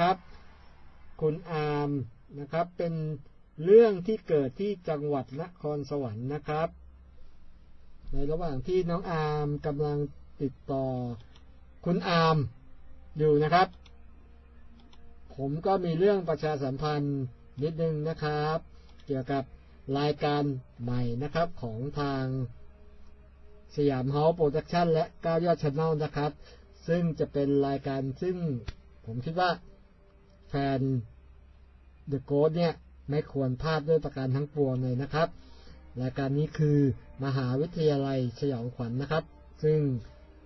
ครับ คุณอามนะครับ เป็นเรื่องที่เกิดที่จังหวัดนครสวรรค์นะครับ ในระหว่างที่น้องอามกำลังติดต่อ คุณอามอยู่นะครับ ผมก็มีเรื่องประชาสัมพันธ์นิดนึงนะครับ เกี่ยวกับรายการใหม่นะครับของทางสยามเฮาส์โปรดักชันและก้าวยอดชาแนลนะครับ ซึ่งจะเป็นรายการซึ่งผมคิดว่า แฟน The Ghost เนี่ยไม่ควรพลาดด้วยประการทั้งปวงเลยนะครับรายการนี้คือมหาวิทยาลัยสยองขวัญนนะครับ ซึ่ง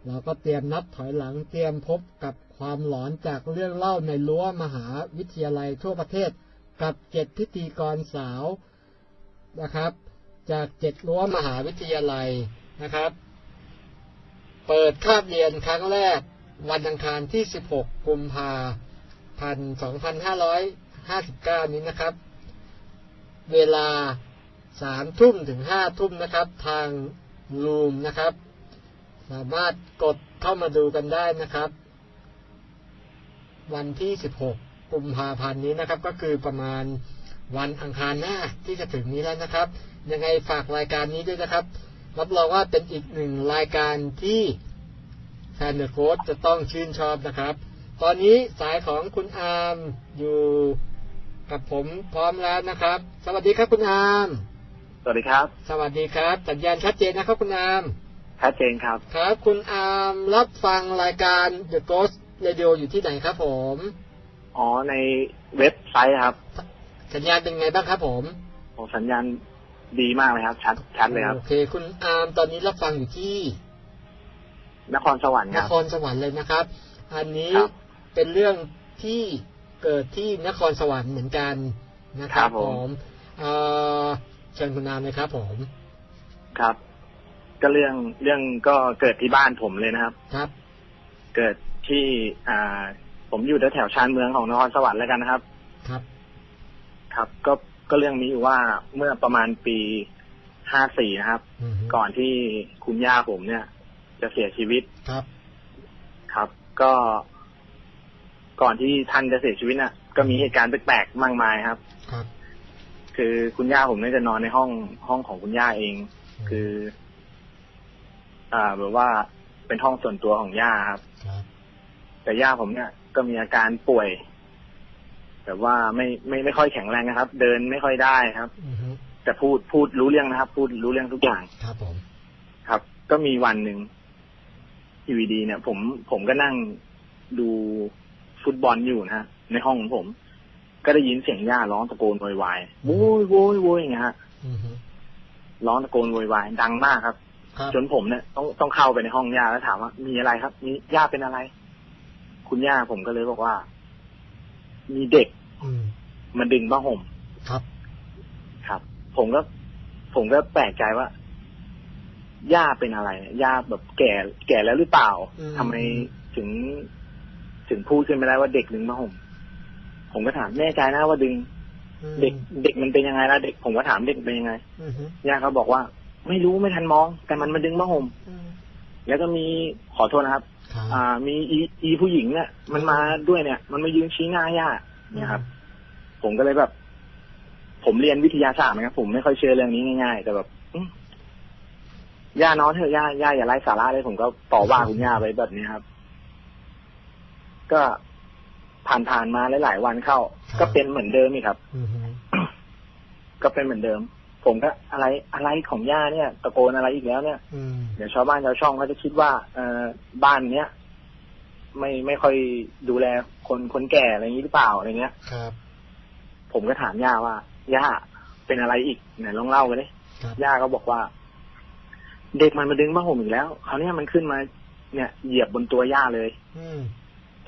เราก็เตรียมนับถอยหลังเตรียมพบกับความหลอนจากเรื่องเล่าในรั้วมหาวิทยาลัยทั่วประเทศกับเจ็ดพิธีกรสาวนะครับ จากเจ็ดรั้วมหาวิทยาลัยนะครับ เปิดคาบเรียนครั้งแรกวันอังคารที่ 16 กุมภาพันธ์ 2559นี้นะครับ เวลา3ทุ่มถึง5ทุ่มนะครับ ทางลูมนะครับ สามารถกดเข้ามาดูกันได้นะครับ วันที่16กุมภาพันธ์นี้นะครับ ก็คือประมาณวันอังคารหน้าที่จะถึงนี้แล้วนะครับ ยังไงฝากรายการนี้ด้วยนะครับ รับรองว่าเป็นอีกหนึ่งรายการที่แฟนเดอะโค้ดจะต้องชื่นชอบนะครับ ตอนนี้สายของคุณอามอยู่กับผมพร้อมแล้วนะครับ สวัสดีครับคุณอาม สวัสดีครับ สวัสดีครับ สัญญาณชัดเจนนะครับคุณอามชัดเจนครับ ครับ คุณอามรับฟังรายการ The Ghost Radio อยู่ที่ไหนครับผม อ๋อในเว็บไซต์ครับ สัญญาณเป็นไงบ้างครับผมโอ้สัญญาณดีมากเลยครับ ชัดชัดเลยครับ โอเค คุณอามตอนนี้รับฟังอยู่ที่ นครสวรรค์นครับครสวรรค์เลยนะครับ อันนี้ครับ เป็นเรื่องที่เกิดที่นครสวรรค์เหมือนกันนะคครัรับบผมผมเอ่อเชิญคุณนามเลยครับ ผมครับ ก็เรื่องเรื่องก็เกิดที่บ้านผมเลยนะครับ ครับ เกิดที่อ่า ผมอยู่แถวๆชานเมืองของนครสวรรค์แล้วกันนะครับ ครับ ครับก็ก็เรื่องมีอยู่ว่าเมื่อประมาณปีห้าสี่นะครับอือฮึก่อนที่คุณย่าผมเนี่ย จะเสียชีวิตครับ ครับ ก็ ก่อนที่ท่านจะเสียชีวิตน่ะ ก็มีเหตุการณ์แปลกๆมากมายครับ ครับ คือคุณย่าผมเนี่ยจะนอนในห้องห้องของคุณย่าเอง คือ อ่าแบบว่าเป็นห้องส่วนตัวของย่าครับครับแต่ย่าผมเนี่ย ก็มีอาการป่วยแบบว่าไม่ไม่ไม่ค่อยแข็งแรงนะครับ เดินไม่ค่อยได้ครับอือฮึแต่พูดพูดรู้เรื่องนะครับ พูดรู้เรื่องทุกอย่างครับผม ครับ ก็มีวันหนึ่งทีวีดีเนี่ย ผมผมก็นั่งดู ฟุตบอลอยู่นะฮะในห้องของผม ก็ได้ยินเสียงย่าร้องตะโกนโวยวายโวยโวยโวยอย่างเงี้ยฮะอือฮึร้องตะโกนโวยวายดังมากครับครับ จนผมเนี่ยต้องต้องเข้าไปในห้องย่าแล้วถามว่า มีอะไรครับ มีย่าเป็นอะไร คุณย่าผมก็เลยบอกว่า มีเด็กอืมมาดึงผ้าห่มครับ ครับ ผมก็ ผมก็แปลกใจว่าย่าเป็นอะไรย่าแบบแก่ แก่แล้วหรือเปล่าอืมทำไมถึง ถึงพูดขึ้นไม่ได้ว่าเด็กดึงผ้าห่มผมก็ถามแน่ใจนะว่าดึงอืมเด็กเด็กมันเป็นยังไงล่ะเด็กผมก็ถามเด็กเป็นยังไงอือฮึย่าเขาบอกว่า ไม่รู้ไม่ทันมอง แต่มันมาดึงผ้าห่มอืมแล้วก็มีขอโทษนะครับครับ อ่า มีอีอีผู้หญิงเนี่ยมันมาด้วยเนี่ย มันมายืนชี้หน้าย่าเนี่ยครับ ผมก็เลยแบบ ผมเรียนวิทยาศาสตร์นะครับผมไม่ค่อยเชื่อเรื่องนี้ง่ายๆ แต่แบบอื้อย่านอนเถอะย่าย่าอย่าไร้สาระเลยผมก็ต่อว่าคุณย่าไปแบบนี้ครับ ก็ผ่านผ่านๆมาหลายๆวันเข้า ก็เป็นเหมือนเดิมอีกครับอือฮึก็เป็นเหมือนเดิม ผมก็อะไรอะไรของย่าเนี่ย ตะโกนอะไรอีกแล้วเนี่ยอืมเดี๋ยวชาวบ้านชาวช่องเขาจะคิดว่า เออบ้านเนี้ยไม่ไม่ค่อยดูแลคนคนแก่อะไรอย่างนี้หรือเปล่าอะไรเงี้ยครับ ผมก็ถามย่าว่าย่าเป็นอะไรอีกไหนลองเล่ากันดิครับย่าก็บอกว่า เด็กมันมาดึงผ้าห่มอีกแล้วคราวเนี้ยมันขึ้นมา เนี่ย เหยียบบนตัวย่าเลย อืม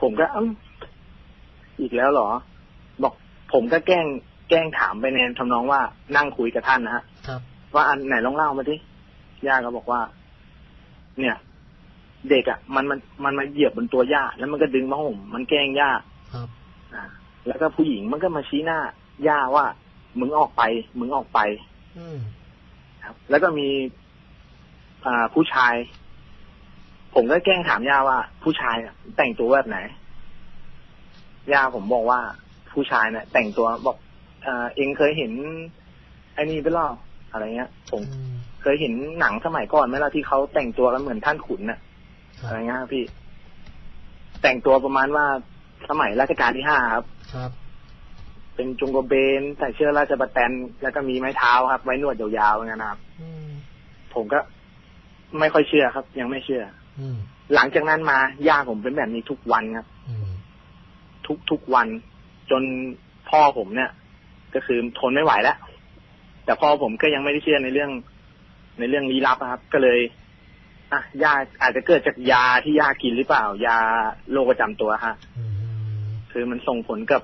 ผมก็เอ้าอีกแล้วเหรอ บอกผมก็แกล้งแกล้งถามไปในทำนองว่านั่งคุยกับท่านนะฮะครับว่าอันไหนลองเล่ามาดิย่าก็บอกว่า เนี่ย เด็กอะ่ะ มันมันมันมาเหยียบบนตัวย่าแล้วมันก็ดึงมาห่มมันแกล้งย่าครับอ่าแล้วก็ผู้หญิงมันก็มาชี้หน้าย่าว่ามึงออกไป มึงออกไปอืมครับ แล้วก็มีอ่าผู้ชาย ผมก็แกล้งถามย่าว่า ผู้ชายอะแต่งตัวแบบไหนย่าผมบอกว่าผู้ชายเนี่ยแต่งตัวบอกเออเองเคยเห็นไอ้นี่ไปหรออะไรเงี้ย ผมอืมเคยเห็นหนังสมัยก่อนไหมล่ะที่เขาแต่งตัวกันเหมือนท่านขุนน่ะครัอะไรบเงี้ยครับพี่ แต่งตัวประมาณว่าสมัยรัชกาลที่ห้าครับ ครับ เป็นจุงกระเบนใส่เสื้อราชบัตแตนแล้วก็มีไม้เท้าครับ ไว้หนวดยาวๆอย่างนั้นนะครับอืมผมก็ไม่ค่อยเชื่อครับ ยังไม่เชื่ออืม หลังจากนั้นมาย่าผมเป็นแบบนี้ทุกวันครับอืมทุกทุกวัน จนพ่อผมเนี่ย ก็คือทนไม่ไหวแล้วแต่พ่อผมก็ยังไม่ได้เชื่อในเรื่อง ในเรื่องลี้ลับอะครับ ก็เลยอะยาอาจจะเกิดจากยาที่ยากินหรือเปล่า ยาโรคประจำตัวฮะอืมคือมันส่งผลกับ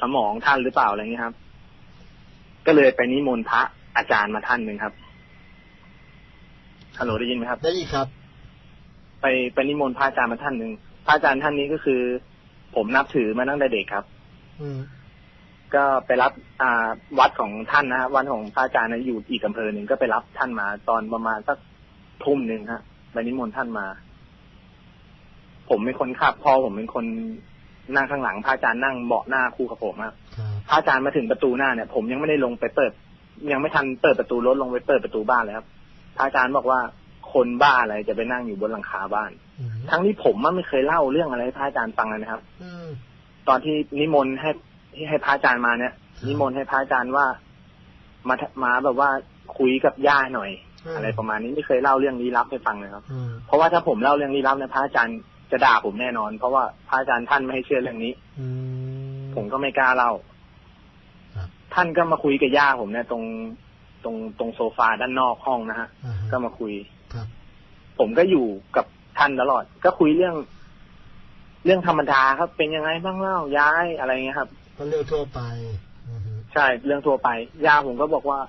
สมองท่านหรือเปล่าอะไรเงี้ยครับ ก็เลยไปนิมนต์พระอาจารย์มาท่านหนึ่งครับฮัลโหลได้ยินไหมครับ ได้อีกครับ ไปไปนิมนต์พระอาจารย์มาท่านหนึ่งพระอาจารย์ท่านนี้ก็คือ ผมนับถือมาตั้งแต่เด็กครับ อืมก็ไปรับอ่าวัดของท่านนะฮะวัดของพระอาจารย์นะอยู่อีกอำเภอหนึ่งก็ไปรับท่านมาตอนประมาณสักทุ่มหนึ่งฮะไปนิมนต์ท่านมา ผมเป็นคนขับพ่อผมเป็นคนนั่งข้างหลังพระอาจารย์นั่งเบาะหน้าคู่กับผมครับครับพระอาจารย์มาถึงประตูหน้าเนี่ย ผมยังไม่ได้ลงไปเปิด ยังไม่ทันเปิดประตูรถลงไปเปิดประตูบ้านเลยครับพระอาจารย์บอกว่า คนบ้าอะไรจะไปนั่งอยู่บนหลังคาบ้านอืมทั้งที่ผมมันไม่เคยเล่าเรื่องอะไรให้พระอาจารย์ฟังเลยนะครับอืมตอนที่นิมนต์ให้ที่ให้พระอาจารย์มาเนี่ย นิมนต์ให้พระอาจารย์ว่ามามาแบบว่าคุยกับย่าหน่อย อะไรประมาณนี้ไม่เคยเล่าเรื่องลี้ลับให้ฟังเลยครับอืมเพราะว่าถ้าผมเล่าเรื่องลี้ลับเนี่ยพระอาจารย์จะด่าผมแน่นอน เพราะว่าพระอาจารย์ท่านไม่ให้เชื่อเรื่องนี้ อืมผมก็ไม่กล้าเล่าครับท่านก็มาคุยกับย่าผมเนี่ยตรงตรงตรงโซฟาด้านนอกห้องนะฮะอ่าฮะก็มาคุยครับ ผมก็อยู่กับท่านตลอด ก็คุยเรื่อง เรื่องธรรมดาครับ เป็นยังไงบ้างเล่าย้ายอะไรเงี้ยครับ ก็เรื่องทั่วไปอือฮึใช่เรื่องทั่วไปย่าผมก็บอกว่า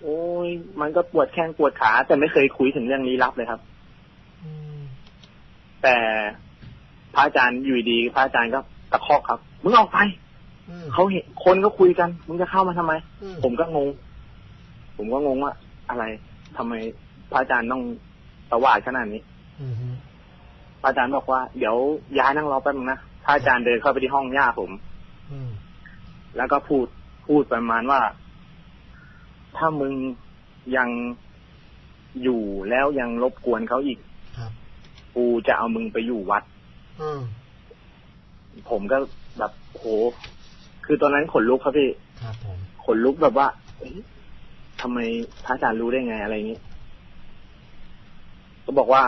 โอ้ยมันก็ปวดแข้งปวดขา แต่ไม่เคยคุยถึงเรื่องลี้ลับเลยครับอืมแต่พระอาจารย์อยู่ดีๆพระอาจารย์ก็ตะคอกครับมึงออกไปอืมเขาเห็นคนก็คุยกันมึงจะเข้ามาทำไมอืผมก็งง ผมก็งงว่าอะไรทำไม พระอาจารย์ต้องตวาดขนาดนี้อือฮึพระอาจารย์บอกว่า เดี๋ยวย้ายนั่งรอแป๊บนึงนะพระอาจารย์เดินเข้าไปที่ห้องย่าผมอืมแล้วก็พูดพูดประมาณว่า ถ้ามึงยังอยู่แล้วยังรบกวนเขาอีกครับกูจะเอามึงไปอยู่วัดอืมผมก็แบบโหคือตอนนั้นขนลุกครับพี่ครับผมขนลุกแบบว่าเอ๊ะทำไมพระอาจารย์รู้ได้ไงอะไรอย่างนี้ ก็บอกว่า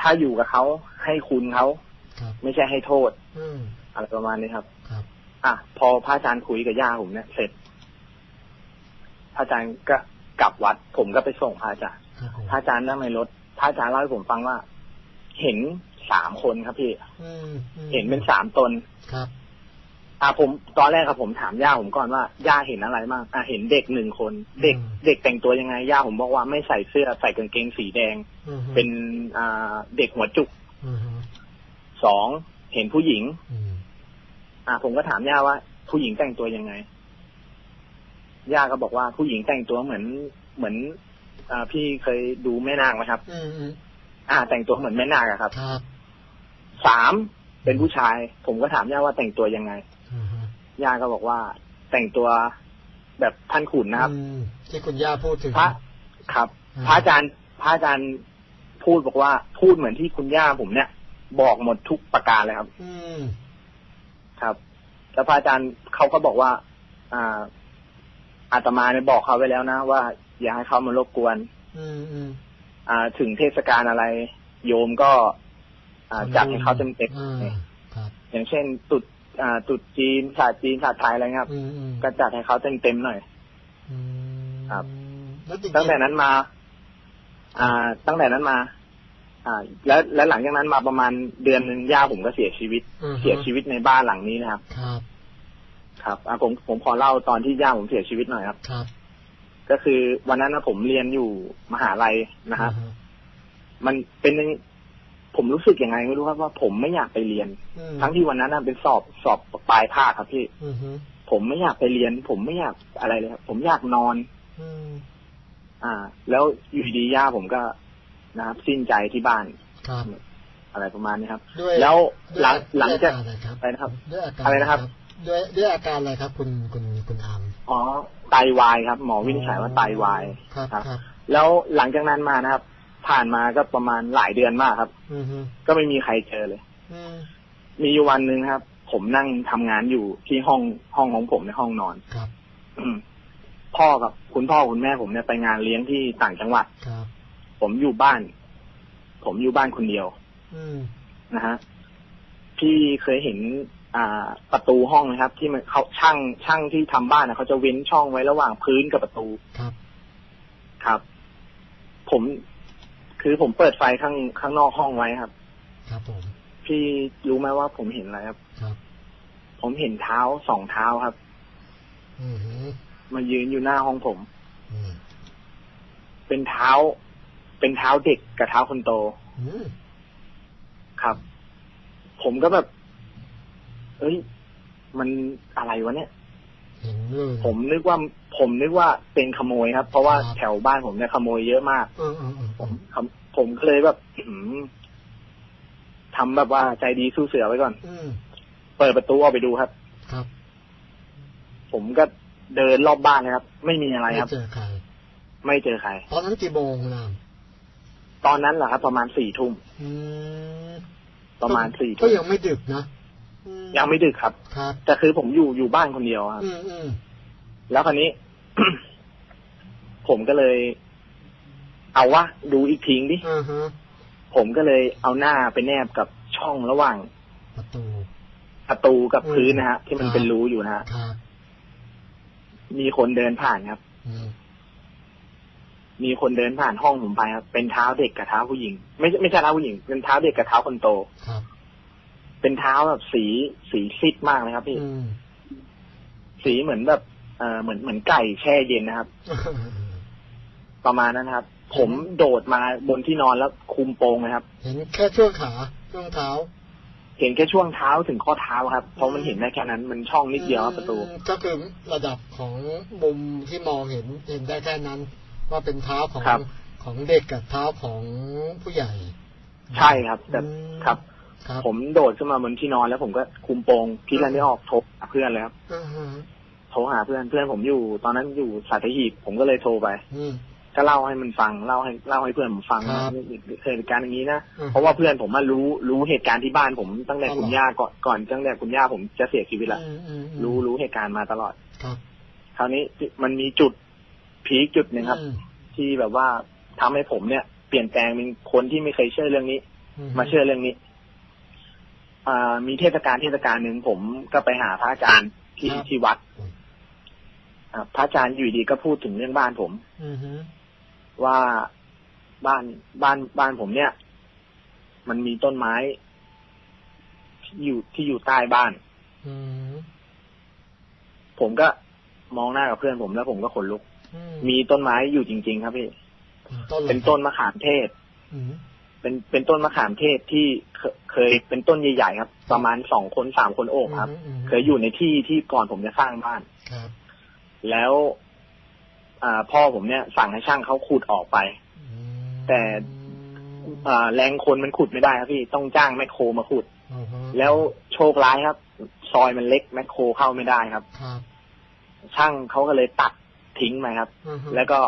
ถ้าอยู่กับเขาให้คุณเขาครับไม่ใช่ให้โทษอืมอะไรประมาณนี้ครับ ครับ อะพอพระอาจารย์คุยกับย่าผมเนี่ยเสร็จพระอาจารย์ก็กลับวัด ผมก็ไปส่งพระอาจารย์ครับผมพระอาจารย์นั่งในรถพระอาจารย์เล่าให้ผมฟังว่า เห็นสามคนครับพี่อืมอืมเห็นเป็นสามตนครับ อะผมตอนแรกครับผมถามย่าผมก่อนว่าย่าเห็นอะไรบ้างอะเห็นเด็กหนึ่งคน เด็กเด็กแต่งตัวยังไงย่าผมบอกว่าไม่ใส่เสื้อใส่กางเกงสีแดงอือฮึเป็นอ่าเด็กหัวจุกอือฮึสองเห็นผู้หญิงอืมอะผมก็ถามย่าว่า ผู้หญิงแต่งตัวยังไงย่าก็บอกว่าผู้หญิงแต่งตัวเหมือนเหมือนอ่าพี่เคยดูแม่นางไหมครับอืมอืมอ่า แต่งตัวเหมือนแม่นางอะครับครับสามเป็นผู้ชาย ผมก็ถามย่าว่าแต่งตัวยังไงอือฮึ ย่าก็บอกว่า แต่งตัวแบบท่านขุนนะครับอืมที่คุณย่าพูดถึงพระครับอืมพระอาจารย์พระอาจารย์พูดบอกว่า พูดเหมือนที่คุณย่าผมเนี่ย บอกหมดทุกประการเลยครับ อืมครับ แล้วพระอาจารย์เขาก็บอกว่า อ่าอาตมาเนี่ยบอกเขาไว้แล้วนะว่า อย่าให้เขามารบกวน อืมอืมอ่า ถึงเทศกาลอะไร โยมก็ อ่าจัดให้เขาเต็มเต็มอ่าครับอย่างเช่นตรุด อ่าตรุดจีนศาสตร์จีนศาสตร์ไทยอะไรเงี้ยครับอืมอืมก็จัดให้เขาเต็มเต็มๆหน่อยอืมครับแล้วจริงๆตั้งแต่นั้นมา อ่า ตั้งแต่นั้นมา อ่า แล้วแล้วหลังจากนั้นมาประมาณเดือนหนึ่งย่าผมก็เสียชีวิตอือฮึเสียชีวิตในบ้านหลังนี้นะครับ ครับ ครับอ่าผมผมขอเล่าตอนที่ย่าผมเสียชีวิตหน่อยครับ ครับ ก็คือวันนั้นนะผมเรียนอยู่มหาลัยนะครับอือฮึมันเป็นอย่าง ผมรู้สึกยังไงไม่รู้ครับว่าผมไม่อยากไปเรียนอืมทั้งที่วันนั้นนะเป็นสอบสอบปลายภาคครับพี่อือฮึผมไม่อยากไปเรียน ผมไม่อยากอะไรเลยครับ ผมอยากนอนอืมอ่า แล้วอยู่ดีๆย่าผมก็นะครับ สิ้นใจที่บ้านครับอะไรประมาณนี้ครับด้วยแล้วด้วยหลังหลังจากด้วยอรอะไรครับอะไรนะครับ ด้วยอาการอะไรนะครับ ด้วยด้วยอาการอะไรครับ คุณคุณคุณอามอ๋อไตวายครับ หมอวินิจฉัยว่าไตวายครับครับครับแล้วหลังจากนั้นมานะครับ ผ่านมาก็ประมาณหลายเดือนมากครับอือฮึก็ไม่มีใครเจอเลยอืมมีอยู่วันหนึ่งครับ ผมนั่งทำงานอยู่ที่ห้องห้องของผมในห้องนอนครับอืมพ่อกับคุณพ่อคุณแม่ผมเนี่ยไปงานเลี้ยงที่ต่างจังหวัดครับ ผมอยู่บ้าน ผมอยู่บ้านคนเดียวอืมนะฮะพี่เคยเห็น อ่า ประตูห้องไหมครับ ที่มันเขาช่างช่างที่ทำบ้านนะเขาจะเว้นช่องไว้ระหว่างพื้นกับประตูครับ ครับ ผม คือผมเปิดไฟข้างข้างนอกห้องไว้ครับ ครับผม พี่รู้ไหมว่าผมเห็นอะไรครับ ครับ ผมเห็นเท้าสองเท้าครับ อือฮึมายืนอยู่หน้าห้องผม อืมเป็นเท้า เป็นเท้าเด็กกับเท้าคนโตอืมครับ ผมก็แบบ เอ้ย มันอะไรวะเนี่ยเห็นเลย ผมนึกว่าผมนึกว่าเป็นขโมยครับ เพราะว่าครับแถวบ้านผมเนี่ยขโมยเยอะมากเออเออเออผมผมผมก็เลยแบบอื้อหือทำแบบว่าใจดีสู้เสือไว้ก่อนอืมเปิดประตูออกไปดูครับ ครับ ผมก็เดินรอบบ้านเลยครับ ไม่มีอะไรไม่ครับเจอใคร ไม่เจอใคร ตอนนั้นกี่โมงคุณอามตอนนั้นเหรอครับ ประมาณสี่ทุ่มอืมประมาณสี่ก็ทุ่มยังไม่ดึกนะอื ยังไม่ดึกครับ ครับ แต่คือผมอยู่อยู่บ้านคนเดียวครับ อืมอืมแล้วคราวนี้ ผมก็เลย เอาวะดูอีกทีดิ อ่าฮะผมก็เลยเอาหน้าไปแนบกับช่องระหว่างประตู ประตูกับอืมพื้นนะฮะ ที่มันครับเป็นรูอยู่นะฮะ ครับมีคนเดินผ่านครับ อืมมีคนเดินผ่านห้องผมไปครับ เป็นเท้าเด็กกับเท้าผู้หญิง ไม่ใช่ไม่ใช่เท้าผู้หญิง เป็นเท้าเด็กกับเท้าคนโต ครับ เป็นเท้าแบบสีสีซีดมากเลยครับพี่อืมสีเหมือนแบบเออเหมือนเหมือนไก่แช่เย็นนะครับ ประมาณนั้นครับ ผมโดดมาบนที่นอนแล้วคุมโปงเลยครับ เห็นแค่ช่วงขาช่วงเท้า เห็นแค่ช่วงเท้าถึงข้อเท้าครับ เพราะมันเห็นได้แค่นั้นมันช่องนิดเดียวครับประตูอืมก็คือระดับของมุมที่มองเห็นเห็นได้แค่นั้น ว่าเป็นเท้าของครับของเด็กกับเท้าของผู้ใหญ่ ใช่ครับแต่อืมครับครับ ผมโดดขึ้นมาบนที่นอนแล้วผมก็คุมโปงพี่แล้วไม่ออกโทรหาเพื่อนเลยครับอ่าฮะโทรหาเพื่อนเพื่อนผมอยู่ ตอนนั้นอยู่สัตหีบผมก็เลยโทรไปอืมก็เล่าให้มันฟังเล่าให้เล่าให้เพื่อนผมฟังครัว่าบเคยเหตุการณ์อย่างนี้นะอืมเพราะว่าเพื่อนผมมารู้รู้เหตุการณ์ที่บ้านผมตั้งแต่อ๋อเหรอคุณย่าก่อนก่อนตั้งแต่คุณย่าผมจะเสียชีวิตละอืมอืมอืมรู้รู้เหตุการณ์มาตลอดครับคราวนี้มันมีจุดพีคจุดหนึ่งครับอืมที่แบบว่าทำให้ผมเนี่ย เปลี่ยนแปลงเป็นคนที่ไม่เคยเชื่อเรื่องนี้ มาเชื่อเรื่องนี้อ่า มีเทศกาลเทศกาลหนึ่งผมก็ไปหาพระอาจารย์ที่ครับที่วัดอ่าพระอาจารย์อยู่ดีก็พูดถึงเรื่องบ้านผมอือฮึว่าบ้านบ้านบ้านผมเนี่ย มันมีต้นไม้ที่อยู่ที่อยู่ใต้บ้านอืมผมก็มองหน้ากับเพื่อนผมแล้วผมก็ขนลุกอืมีต้นไม้อยู่จริง ๆ ครับพี่ต้นอะไรเป็นต้นมะขามเทศอืม เป็นเป็นต้นมะขามเทศที่เคเคยเป็นต้นใหญ่ๆครับ ประมาณสองคนสามคนโอบครับมมเคยอยู่ในที่ที่ก่อนผมจะสร้างบ้าน ครับ แล้วอ่าพ่อผมเนี่ยสั่งให้ช่างเขาขุดออกไป อืมแต่ อ่าแรงคนมันขุดไม่ได้ครับพี่ต้องจ้างแมคโครมาขุด อือฮึแล้วโชคร้ายครับ ซอยมันเล็กแมคโครเข้าไม่ได้ครับ ครับช่างเขาก็เลยตัดทิ้งไปครับ อือฮึแล้วก็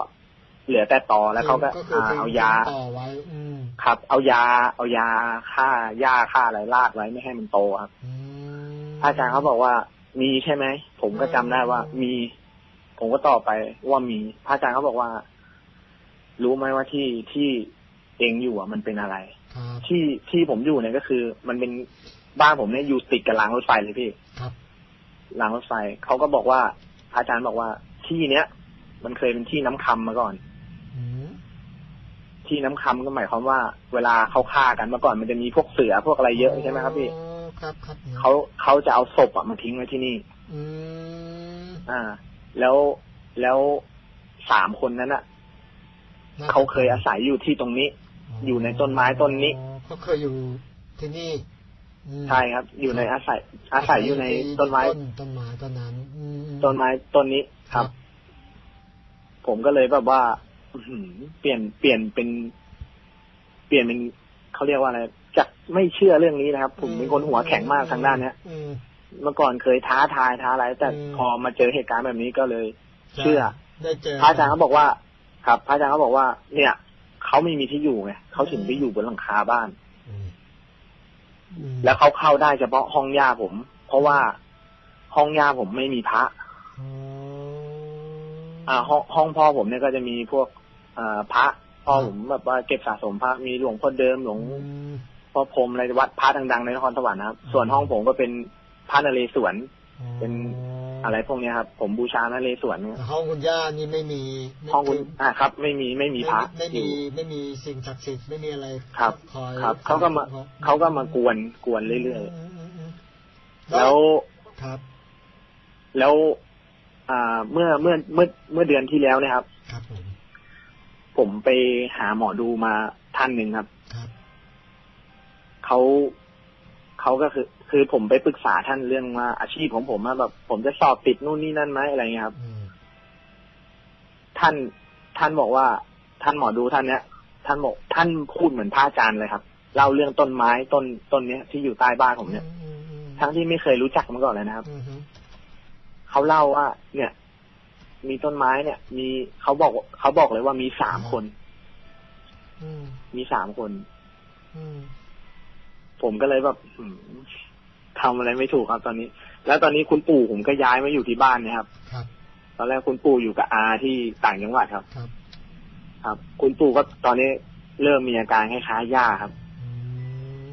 เหลือแต่ตอแล้วเขาก็คืออ่าทิ้งเอายาต่อไว้ อืมครับ เอายา เอายาฆ่าหญ้าฆ่าอะไรราดไว้ไม่ให้มันโตครับอืมอาจารย์เขาบอกว่า มีใช่ไหมผมก็จำได้ว่า มี ผมก็ตอบไปว่ามีพระอาจารย์เขาบอกว่า รู้ไหมว่าที่ที่เองอยู่อะมันเป็นอะไรครับที่ที่ผมอยู่เนี่ยก็คือ มันเป็นบ้านผมเนี่ยอยู่ติดกับรางรถไฟเลยพี่ครับรางรถไฟเขาก็บอกว่าพระอาจารย์บอกว่าที่เนี้ยมันเคยเป็นที่น้ำคำมาก่อนอืม ที่น้ำคำก็หมายความว่า เวลาเขาฆ่ากันเมื่อก่อนมันจะมีพวกเสือพวกอะไรเยอะใช่ไหมครับพี่อ๋อครับครับเขาเขาจะเอาศพอะมาทิ้งไว้ที่นี่ อืมอ่า แล้วแล้วสามคนนั้นอะเขาเคยอาศัยอยู่ที่ตรงนี้ อยู่ในต้นไม้ต้นนี้อ๋อเขาเคยอยู่ที่นี่อืมใช่ครับ อยู่ในอาศัย อาศัยอยู่ในต้นไม้ต้นต้นไม้ต้นนั้นอืมต้นไม้ต้นนี้ครับ ผมก็เลยแบบว่าอื้อหือ เปลี่ยนเปลี่ยนเป็น เปลี่ยนเป็นเขาเรียกว่าอะไรจากไม่เชื่อเรื่องนี้นะครับ ผมเป็นคนหัวแข็งมากทางด้านเนี้ยอืมเมื่อก่อนเคยท้าทายท้าอะไรแต่อืมพอมาเจอเหตุการณ์แบบนี้ก็เลย เชื่อได้เจอพระอาจารย์เขาบอกว่า ครับ พระอาจารย์เขาบอกว่า เนี่ยเขาไม่มีที่อยู่ไงเขาถึงไปอยู่บนหลังคาบ้านอืมอืมแล้วเขาเข้าได้เฉพาะห้องย่าผม เพราะว่าห้องย่าผมไม่มีพระอ๋ออ่าห้องห้องพ่อผมเนี่ยก็จะมีพวกอ่า พระพ่อผมแบบว่าเก็บสะสมพระมีหลวงพ่อเดิมหลวงอืมพ่อพรหมอะไรวัดพระดังๆในนครสวรรค์นะครับ ส่วนห้องผมก็เป็นพระนเรศวรเป็นอะไรพวกเนี้ยครับ ผมบูชานเรศวรเนี่ยแต่ห้องคุณย่านี่ไม่มีไม่ห้องคุณอ่าครับ ไม่มีไม่มีพระไม่อมียู่ไม่มีสิ่งศักดิ์สิทธิ์ไม่มีอะไรครับคอยครับเขาก็มาเขาก็มากวนกวนเรื่อยมมอืมๆแล้วครับ แล้ว อ่าเมื่อเมื่อเมื่อเมื่อเดือนที่แล้วเนะครับ ครับผม ผมไปหาหมอดูมาท่านหนึ่งครับครับเขาเขาก็คือ คือผมไปปรึกษาท่านเรื่องว่าอาชีพของผมอะแบบผมจะสอบติดนู่นนี่นั่นไหมอะไรเงี้ยครับอืมท่านท่านบอกว่า ท่านหมอดูท่านเนี้ยท่านบอกท่านพูดเหมือนพระอาจารย์เลยครับเล่าเรื่องต้นไม้ต้นต้นเนี้ยที่อยู่ใต้บ้านผมเนี่ยอืมอืมทั้งที่ไม่เคยรู้จักมาก่อนเลยนะครับอืมอืมเขาเล่าว่า เนี่ย มีต้นไม้เนี่ย มีเขาบอกเขาบอกเลยว่ามีสามคนอืมมีสามคนอืมผมก็เลยแบบหืมทำอะไรไม่ถูกครับ ตอนนี้ แล้วตอนนี้คุณปู่ผมก็ย้ายมาอยู่ที่บ้านเนะครับ ครับ ตอนแรกคุณปู่อยู่กับอาที่ต่างจังหวัดครับ ครับ ครับ คุณปู่ก็ตอนนี้เริ่มมีอาการคล้ายๆย่าครับอืม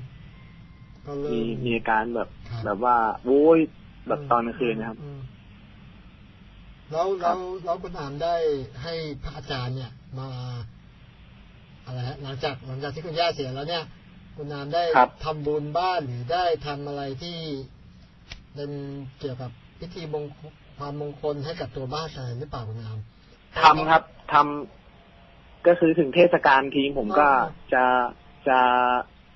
ก็เริ่มีมีอาการแบบครับแบบว่าโว้ยแบบตอนกลางคืนนะครับอืม แล้วครัแล้บวแล้วคุณอามได้ให้พระอาจารย์เนี่ยมาอะไรฮะหลังจากหลังจากที่คุณย่าเสียแล้วเนี่ย คุณอามได้ครับทำบุญบ้านหรือได้ทำอะไรที่เป็นเกี่ยวกับพิธีมงคลความมงคลให้กับตัวบ้านอะไรหรือเปล่าคุณอามทำครับทำก็คือถึงเทศกาลทีมผมก็จะจะ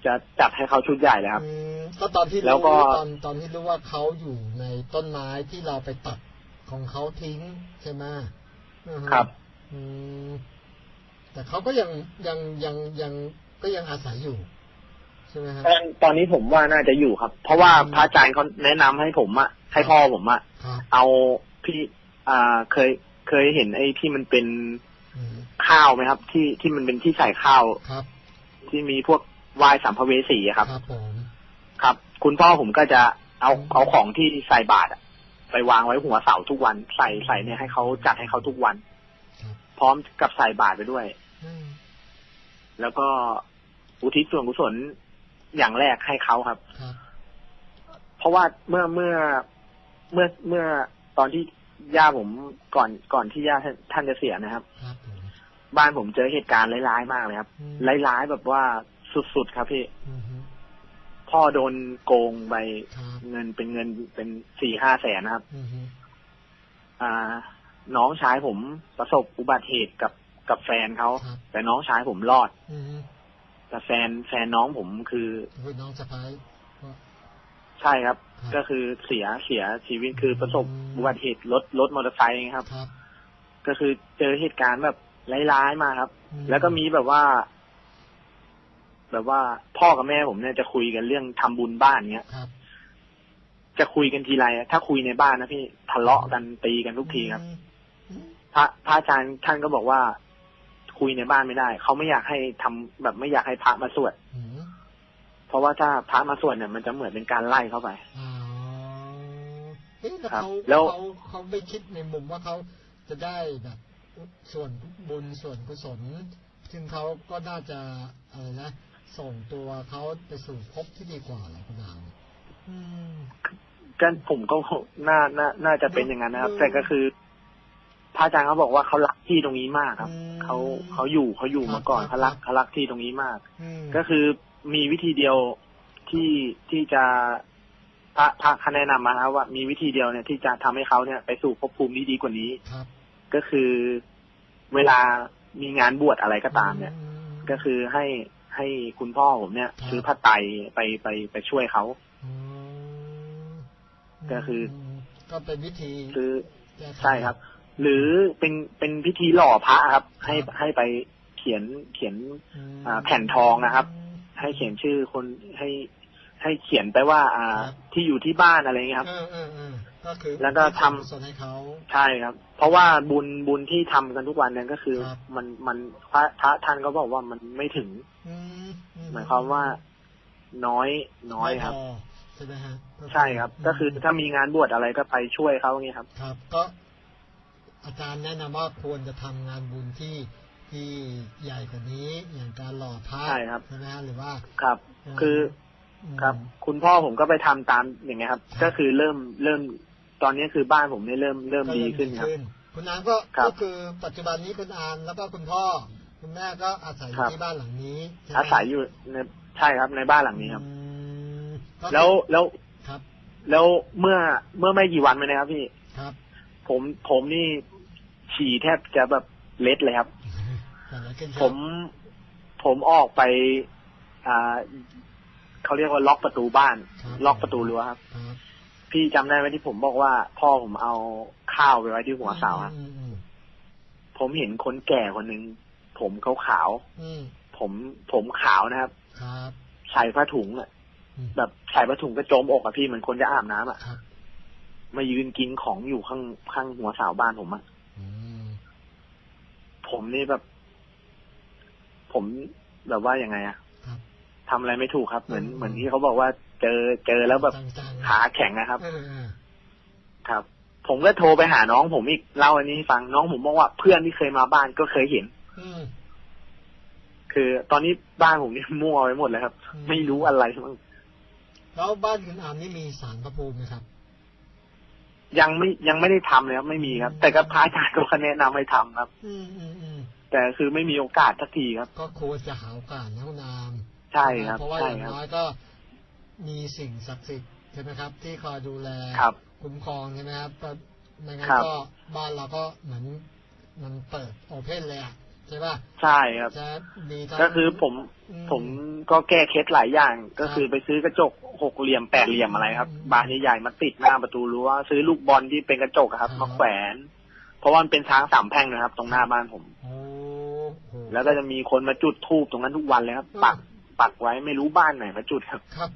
จะจัดให้เขาชุดใหญ่เลยครับอืมก็ตอนที่แล้วรู้ก็ตอนตอนที่รู้ว่าเขาอยู่ในต้นไม้ที่เราไปตัด ของเขาทิ้งใช่ไหมอือฮึครับ อืมแต่เขาก็ยังยังยังยังก็ยังอาศัยอยู่ใช่ไหมครับตอนตอนนี้ผมว่าน่าจะอยู่ครับ เพราะว่าพระอาจารย์เขาแนะนำให้ผมอะให้พ่อผมอะครับเอาพี่ อ่าเคยเคยเห็นไอ้ที่มันเป็นอืมข้าวไหมครับ ที่ที่มันเป็นที่ใส่ข้าวครับ ที่มีพวกวายสัมภเวสีอะครับครับผมครับ คุณพ่อผมก็จะเอาเอาของที่ใส่บาตรอะ ไปวางไว้หัวเสาทุกวัน ใส่ใส่เนี่ยให้เขาจัดให้เขาทุกวันครับพร้อมกับใส่บาตรไปด้วยอืมแล้วก็อุทิศส่วนกุศลอย่างแรกให้เขาครับครับ เพราะว่าเมื่อเมื่อเมื่อเมื่อตอนที่ย่าผมก่อนก่อนที่ย่าท่านท่านจะเสียนะครับครับผมบ้านผมเจอเหตุการณ์ร้ายๆมากเลยครับอืมร้ายๆแบบว่าสุดๆครับพี่อือฮึ พ่อโดนโกงไปครับเงินเป็นเงินเป็นสี่ห้าแสนนะครับอือฮึอ่า น้องชายผมประสบอุบัติเหตุกับกับแฟนเขาครับแต่น้องชายผมรอดอือฮึแต่แฟนแฟนน้องผมคือคุณน้องสะพ้ายก็ใช่ครับครับ ก็คือเสียเสียชีวิตคือประสบอืมอุบัติเหตุรถรถมอเตอร์ไซค์ครับครับ ก็คือเจอเหตุการณ์แบบร้ายๆมากครับอืมแล้วก็มีแบบว่า แบบว่าพ่อกับแม่ผมเนี่ยจะคุยกันเรื่องทำบุญบ้านเนี้ยครับ จะคุยกันทีไรอะถ้าคุยในบ้านนะพี่ทะเลาะกันตีกันทุกทีครับอืมพระพระอาจารย์ท่านก็บอกว่า คุยในบ้านไม่ได้เขาไม่อยากให้ทำแบบไม่อยากให้พระมาสวดอืมเพราะว่าถ้าพระมาสวดเนี่ยมันจะเหมือนเป็นการไล่เข้าไปอ๋อเอ๊ะแล้วครับเขาแล้วเขาเขาไม่คิดในมุมว่าเขาจะได้แบบส่วนบุญส่วนกุศลซึ่งเขาก็น่าจะอะไรนะ ส่งตัวเขาไปสู่ภพที่ดีกว่าเหรอคุณนางอืมก็ผมก็น่าน่าน่าจะเป็นอย่างนั้นนะครับ แต่ก็คือพระอาจารย์เขาบอกว่าเขารักที่ตรงนี้มากครับอืมเขาเขาอยู่เขาอยู่มาก่อนครับเขารักเขารักที่ตรงนี้มากอืมก็คือมีวิธีเดียวที่ที่จะพระพระคะแนะนำมาครับว่ามีวิธีเดียวเนี่ยที่จะทำให้เขาเนี่ยไปสู่ภพภูมิที่ดีกว่านี้ครับก็คือเวลามีงานบวชอะไรก็ตามเนี่ยอืมก็คือให้ ให้คุณพ่อผมเนี่ยครับซื้อผ้าไตรไปไปไปช่วยเขาอืมก็คืออมก็เป็นวิธีซื้อแก้ไขใช่ครับ หรือเป็นเป็นพิธีหล่อพระครับ ให้ครับให้ไปเขียนเขียนอืมอ่าแผ่นทองนะครับ ให้เขียนชื่อคนให้ ให้เขียนไปว่า อ่าครับที่อยู่ที่บ้านอะไรเงี้ยครับเออเออเออก็คือแล้วก็ทำอุทิศส่วนกุศลให้เขาใช่ครับ เพราะว่าบุญบุญที่ทำกันทุกวันเนี่ยก็คือครับมันมันพระพระท่านก็บอกว่ามันไม่ถึงอืมอืหมายความว่าน้อยน้อยครับไม่พใช่ไหมฮะก็ใช่ครับ ก็คือถ้ามีงานบวชอะไรก็ไปช่วยเขาอย่างเงี้ยครับ ครับ ก็อาจารย์แนะนำว่าควรจะทำงานบุญที่ที่ใหญ่กว่านี้อย่างการหล่อพระใช่ครับใช่ไหมฮะหรือว่าครับ คือม ครับ คุณพ่อผมก็ไปทำตามอย่างเงี้ยครับครับ ก็คือเริ่มเริ่มตอนนี้คือบ้านผมเนี่ยเริ่มเริ่มก็ดีขึ้นครับคุณน้ำก็ครับก็คือปัจจุบันนี้คุณอามแล้วก็คุณพ่อ คุณแม่ก็อาศัยอคยู่รับที่บ้านหลังนี้ใช่ไหมอาศัยอยู่ในใช่ครับในบ้านหลังนี้ครับอืมก็คือแล้วแล้วครับ แล้วเมื่อเมื่อไม่กี่วันมาเนะครับพี่ครับ ผมผมนี่ฉี่แทบจะแบบเล็ดเลยครับเกิดอะไรขึ้นคผรับมผมออกไป อ่า เขาเรียกว่าล็อกประตูบ้านครับล็อกประตูรั้วครับครับพี่จำได้ไหมที่ผมบอกว่า พ่อผมเอาข้าวไปไว้ที่หัวเสาครับอืมอืมผมเห็นคนแก่คนหนึ่งผมขาวขาวอืมๆผมผมขาวนะครับครับใส่ผ้าถุงอะอืมแบบใส่ผ้าถุงกระโจมอกอะพี่เหมือนคนจะอาบน้ำอะครับมายืนกินของอยู่ข้างข้างหัวเสาบ้านผมอะอืมผมนี่แบบ ผมแบบว่ายังไงอะครับ ทำอะไรไม่ถูกครับ เหมือนอืมเหมือนที่เขาบอกว่าเจอเจอแล้วแบบจังๆขาแข็งนะครับเออเออครับ ผมก็โทรไปหาน้องผมอีกเล่าอันนี้ให้ฟังน้องผมบอกว่าเพื่อนที่เคยมาบ้านก็เคยเห็นอืมคือ ตอนนี้บ้านผมนี่มั่วไปหมดเลยครับอืมไม่รู้อะไรมั้งแล้วบ้านคุณอามนี่มีสารพระภูมิไหมครับ ยังไม่ยังไม่ได้ทำเลยครับ ไม่มีครับอืมแต่ก็พระอาจารย์ก็แนะนำให้ทำครับ อืมอืมอืมแต่คือไม่มีโอกาสสักทีครับ ก็ควรจะหาโอกาสนะคุณอาม ใช่ครับเพราะว่าอใช่ย่างครับน้อยก็มีสิ่งศักดิ์สิทธิ์ใช่ไหมครับ ที่คอยดูแลครับคุ้มครองใช่ไหมครับก็ไม่งั้นครับก็บ้านเราก็เหมือนมันเปิดโอเพนเลยอะใช่ป่ะใช่ครับจะมีทั้งก็คือผมอืผมก็แก้เคล็ดหลายอย่าง ก็ครับคือไปซื้อกระจกหกเหลี่ยมแปดเหลี่ยมอะไรครับอืมบานใหญ่ๆมาติดหน้าประตูรั้วซื้อลูกบอลที่เป็นกระจกอะครับครับ มาแขวน เพราะว่ามันเป็นทางสามแพร่งนะครับ ตรงหน้าบ้านผมโอ้โหแล้วก็จะมีคนมาจุดธูปตรงนั้นทุกวันเลยครับอืมปัก ปักไว้ไม่รู้บ้านไหนมาจุดครับ ครับ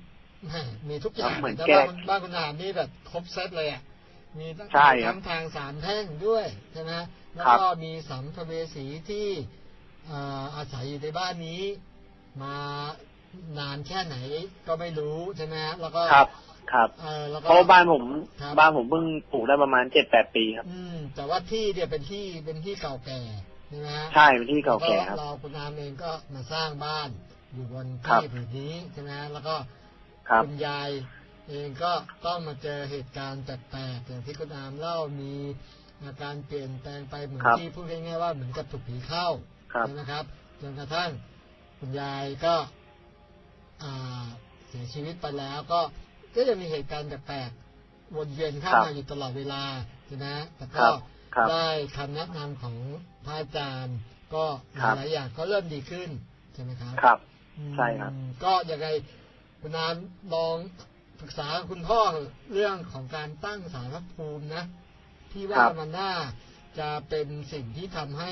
แหม่มีทุกอย่างครับเหมือนแต่แก้บ้านบ้านคุณอามนี่แบบครบเซตเลยอะมีตั้งใช่ครับทั้งทางสามแพร่งด้วยใช่ไหมแล้วครับก็มีสัมภเวสีที่อ่าอาศัยอยู่ในบ้านนี้ มานานแค่ไหนก็ไม่รู้ใช่ไหมฮะแล้วก็ครับครับเออแล้วก็เพราะว่าบ้านผมครับบ้านผมเพิ่งปลูกได้ประมาณเจ็ดแปดปีครับ อืม แต่ว่าที่เนี่ยเป็นที่เป็นที่เก่าแก่ใช่ไหมฮะใช่เป็นที่เก่าแก่ครับล้วเราคุณอามเองก็มาสร้างบ้าน อยู่บนครับที่ผืนนี้ใช่ไหมฮะแล้วก็ครับคุณยายเองก็ต้องมาเจอเหตุการณ์แปลกๆอย่างที่คุณอามเล่ามีอาการเปลี่ยนแปลงไปเหมือนครับที่พูดง่ายๆว่าเหมือนกับถูกผีเข้าครับใช่ไหมครับจนกระทั่งคุณยายก็อ่าเสียชีวิตไปแล้วก็ก็ยังมีเหตุการณ์แปลกๆวนเวียนเข้าครับมาอยู่ตลอดเวลาใช่ไหมแต่คก็รับครับได้คำแนะนำของพระอาจารย์ก็หครับลายๆอย่างก็เริ่มดีขึ้นใช่ไหมครับครับอืม ใช่ครับ ก็ยังไงคุณนานลองปรึกษาคุณพ่อเรื่องของการตั้งสารพระภูมินะที่ว่าครับมันน่าจะเป็นสิ่งที่ทำให้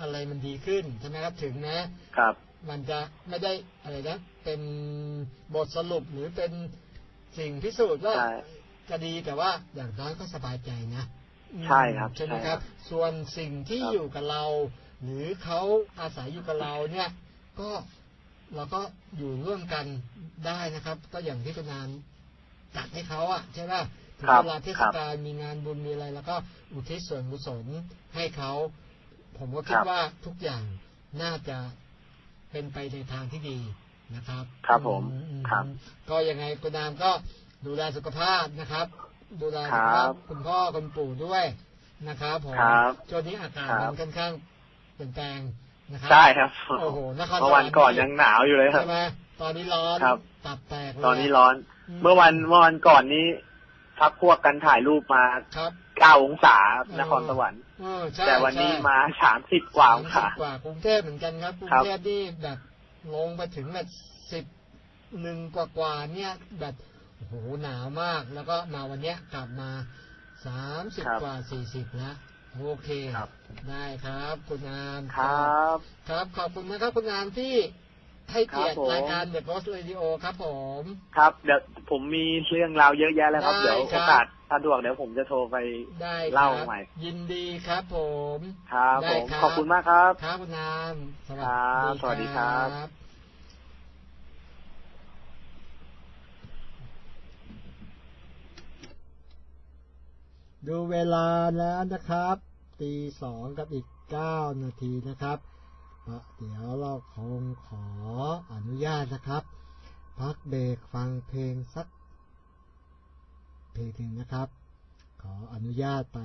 อะไรมันดีขึ้นใช่ไหมครับถึงแม้ครับ มันจะไม่ได้อะไรนะเป็นบทสรุปหรือเป็นสิ่งพิสูจน์ว่าใช่จะดีแต่ว่าอย่างน้อยก็สบายใจนะอืมใช่ครับใช่ไหมใช่คครัรับบส่วนสิ่งที่ครับอยู่กับเรา หรือเขาอาศัยอยู่กับเราเนี่ย ก็ เราก็อยู่ร่วมกันได้นะครับ ก็อย่างที่คุณนานจัดให้เขาอะใช่ไหมถึงครับเวลาเทศกาลมีงานบุญมีอะไร แล้วก็อุทิศส่วนกุศลให้เขาผมก็คิดครับว่าทุกอย่างน่าจะเป็นไปในทางที่ดีนะครับ ครับผมอือืครับ ก็ยังไงคุณนามก็ดูแลสุขภาพนะครับ ดูแลสุขครัภาพบคุณพ่อคุณปู่ด้วยนะครับผมครับช่วงนี้อากาศครัมับนค่อนข้างเปลี่ยนแปลง นะครัใช่ครับโอ้โหนครสเมื่อวรวัรนค์ก่อนยังหนาวอยู่เลยครับใช่ไหมตอนนี้ร้อนครับตับแตกเลยตอนนี้ร้อนมเมื่อวันเมื่อวันก่อนนี้พักพวกกันถ่ายรูปมาครับเก้าองศาเออนครสวรรค์เออใช่แต่วันนี้ใช่มาสามสิบกว่าองศาสมสิบกว่ากรุงเทพเหมือนกันครับกรุงครับเทพนี่แบบลงไปถึงแบบสิบหนึ่งกว่ากว่าๆเนี่ยแบบโอ้โหหนาวมากแล้วก็มาวันเนี้ยกลับมาสามสิบกว่าสี่สิบแล้ว โอเคครับ ได้ครับคุณอามครับ ครับขอบคุณนะครับคุณอามที่ให้เกียรติครับผมรายการ The Post Radio ครับผม ครับเดี๋ยวผมมีเรื่องราวเยอะแยะแล้วครับได้เดี๋ยวครัโอบกาสสะดวกเดี๋ยวผมจะโทรไปได้คเล่ารับใหม่ ยินดีครับผม ครับได้ผมครับขอบคุณมากครับ ครับคุณนามสวัสครับ สวัสดีครับ ครับ ดูเวลาแล้วนะครับ ตีสองกับอีกเก้านาทีนะครับ เดี๋ยวเราคงขออนุญาตนะครับ พักเบรกฟังเพลงสักเพลงหนึ่งนะครับ ขออนุญาตไป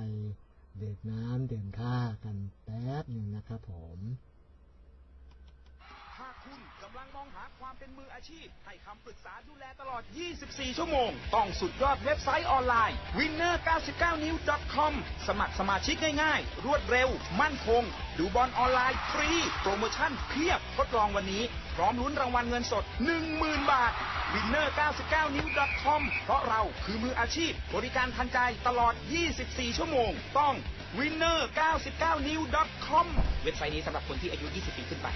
เดื่มน้ำเดื่มท่ากันแป๊บหนึ่งนะครับผม คุณกำลังมองหาความเป็นมืออาชีพ ให้คำปรึกษาดูแลตลอด 24 ชั่วโมง ต้องสุดยอดเว็บไซต์ออนไลน์ winner99news.com สมัครสมาชิกง่ายๆ รวดเร็ว มั่นคง ดูบอลออนไลน์ฟรี โปรโมชั่นเพียบทดลองวันนี้ พร้อมลุ้นรางวัลเงินสด 10,000 บาท winner99news.com เพราะเราคือมืออาชีพ บริการทันใจตลอด 24 ชั่วโมง ต้อง winner99news.com เว็บไซต์นี้สำหรับคนที่อายุ 20 ปีขึ้นไป